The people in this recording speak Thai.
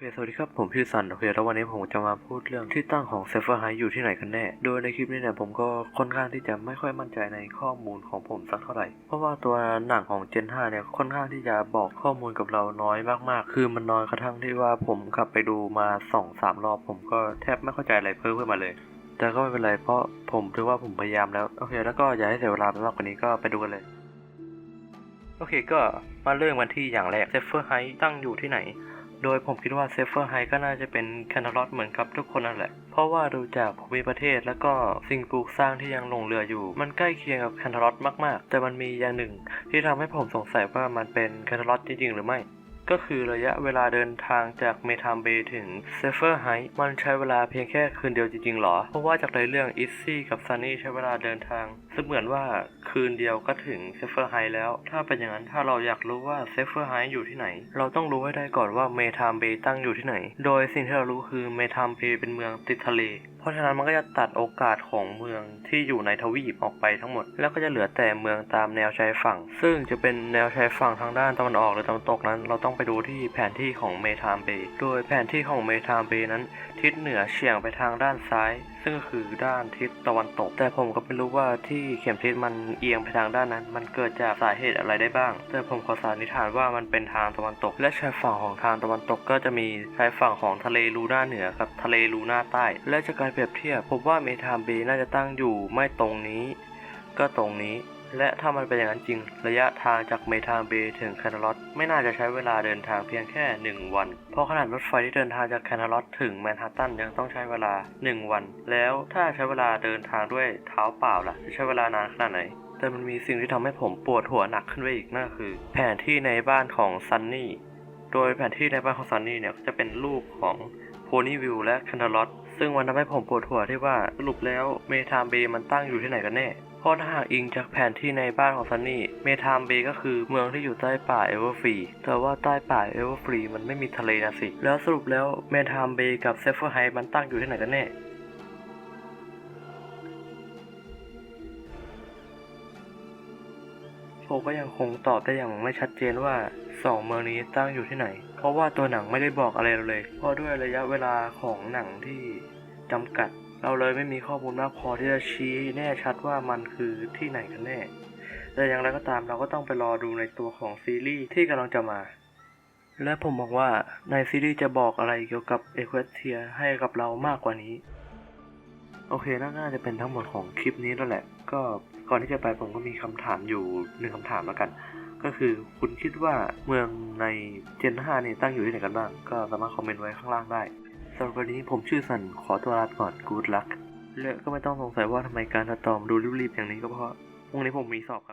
เคสวัสดีครับ ผมชื่อสัน โอเค แล้ววันนี้ผมจะมาพูดเรื่องที่ตั้งของเซฟเฟอร์ไฮอยู่ที่ไหนกันแน่ โดยในคลิปนี้เนี่ยผมก็ค่อนข้างที่จะไม่ค่อยมั่นใจในข้อมูลของผมสักเท่าไหร่ เพราะว่าตัวหนังของ Gen 5 เนี่ยค่อนข้างที่จะบอกข้อมูลกับเราน้อยมากๆ คือมันน้อยกระทั่งที่ว่าผมกลับไปดูมาสองสามรอบ ผมก็แทบไม่เข้าใจอะไรเพิ่มขึ้นมาเลย แต่ก็ไม่เป็นไร เพราะผมถือว่าผมพยายามแล้ว โอเค แล้วก็อย่าให้เสียเวลาไปมากกว่านี้ก็ไปดูกันเลย โอเค ก็มาเริ่มกันที่อย่างแรกเซฟเฟอร์ไฮตั้งอยู่ที่ไหน โดยผมคิดว่าเซฟเฟอร์ไฮก็น่าจะเป็นแคนทาลอตเหมือนกับทุกคนนั่นแหละ เพราะว่าดูจากภูมิประเทศแล้วก็สิ่งปลูกสร้างที่ยังหลงเหลืออยู่ มันใกล้เคียงกับแคนทาลอตมากๆ แต่มันมีอย่างหนึ่งที่ทำให้ผมสงสัยว่ามันเป็นแคนทาลอตจริงๆหรือไม่ ก็คือระยะเวลาเดินทางจากเมทามเบย์ถึงเซฟเฟอร์ไฮมันใช้เวลาเพียงแค่คืนเดียวจริงๆหรอ เพราะว่าจากในเรื่องอิซซี่กับซันนี่ใช้เวลาเดินทางเสมือนว่าคืนเดียวก็ถึงเซฟเฟอร์ไฮแล้ว ถ้าเป็นอย่างนั้นถ้าเราอยากรู้ว่าเซฟเฟอร์ไฮอยู่ที่ไหน เราต้องรู้ให้ได้ก่อนว่าเมทามเบย์ตั้งอยู่ที่ไหน โดยสิ่งที่เรารู้คือเมทามเบย์เป็นเมืองติดทะเลเพราะฉะนั้นมันก็จะตัดโอกาสของเมืองที่อยู่ในทวีปออกไปทั้งหมด แล้วก็จะเหลือแต่เมืองตามแนวชายฝั่ง ซึ่งจะเป็นแนวชายฝั่งทางด้านตะวันออกหรือตะวันตกนั้น เราต้องไปดูที่แผนที่ของเมทามเบย์โดยแผนที่ของเมทามเบย์นั้น ทิศเหนือเฉียงไปทางด้านซ้าย ซึ่งก็คือด้านทิศตะวันตก แต่ผมก็ไม่รู้ว่าที่เข็มทิศมันเอียงไปทางด้านนั้น มันเกิดจากสาเหตุอะไรได้บ้าง แต่ผมขอสันนิษฐานว่ามันเป็นทางตะวันตก และชายฝั่งของทางตะวันตกก็จะมีชายฝั่งของทะเลลูน่าเหนือกับทะเลลูน่าใต้ และจากการเปรียบเทียบผมว่าเมทามเบย์น่าจะตั้งอยู่ไม่ตรงนี้ ก็ตรงนี้ และถ้ามันเป็นอย่างนั้นจริง ระยะทางจากเมทามเบย์ถึงแคนาลอตไม่น่าจะใช้เวลาเดินทางเพียงแค่ 1 วัน เพราะขนาดรถไฟที่เดินทางจากแคนาลอตถึงแมนฮัตตันยังต้องใช้เวลา 1 วัน แล้วถ้าใช้เวลาเดินทางด้วยเท้าเปล่าล่ะจะใช้เวลานานขนาดไหนแต่มันมีสิ่งที่ทำให้ผมปวดหัวหนักขึ้นไปอีกนั่นก็คือ แผนที่ในบ้านของซันนี่ โดยแผนที่ในบ้านของซันนี่เนี่ยก็จะเป็นรูปของโพนี่วิวและแคนาลอต ซึ่งมันทำให้ผมปวดหัวที่ว่าสรุปแล้วเมทามเบย์มันตั้งอยู่ที่ไหนกันแน่เพราะถ้าหากอิงจากแผนที่ในบ้านของซันนี่ เมทามเบย์ก็คือเมืองที่อยู่ใต้ป่าเอเวอร์ฟรีแต่ว่าใต้ป่าเอเวอร์ฟรีมันไม่มีทะเลนะสิ แล้วสรุปแล้วเมทามเบย์กับเซฟเฟอร์ไฮมันตั้งอยู่ที่ไหนกันแน่ผมก็ยังคงตอบได้อย่างไม่ชัดเจนว่า สองเมืองนี้ตั้งอยู่ที่ไหน เพราะว่าตัวหนังไม่ได้บอกอะไรเราเลย เพราะด้วยระยะเวลาของหนังที่จำกัด เราเลยไม่มีข้อมูลมากพอที่จะชี้แน่ชัดว่ามันคือที่ไหนกันแน่ แต่อย่างไรก็ตามเราก็ต้องไปรอดูในตัวของซีรีส์ที่กำลังจะมา และผมบอกว่าในซีรีส์จะบอกอะไรเกี่ยวกับเอควเทียให้กับเรามากกว่านี้โอเคน่าน่าจะเป็นทั้งหมดของคลิปนี้แล้วแหละ ก็ก่อนที่จะไปผมก็มีคำถามอยู่หนึ่งคำถามแล้วกัน ก็คือคุณคิดว่าเมืองในเจน 5 เนี่ยตั้งอยู่ที่ไหนกันบ้าง ก็สามารถคอมเมนต์ไว้ข้างล่างได้สำหรับวันนี้ผมชื่อสันขอตัวลาก่อนกูดลักและก็ไม่ต้องสงสัยว่าทำไมการตัดต่อมดูรีบๆอย่างนี้ก็เพราะพรุ่งนี้ผมมีสอบครับ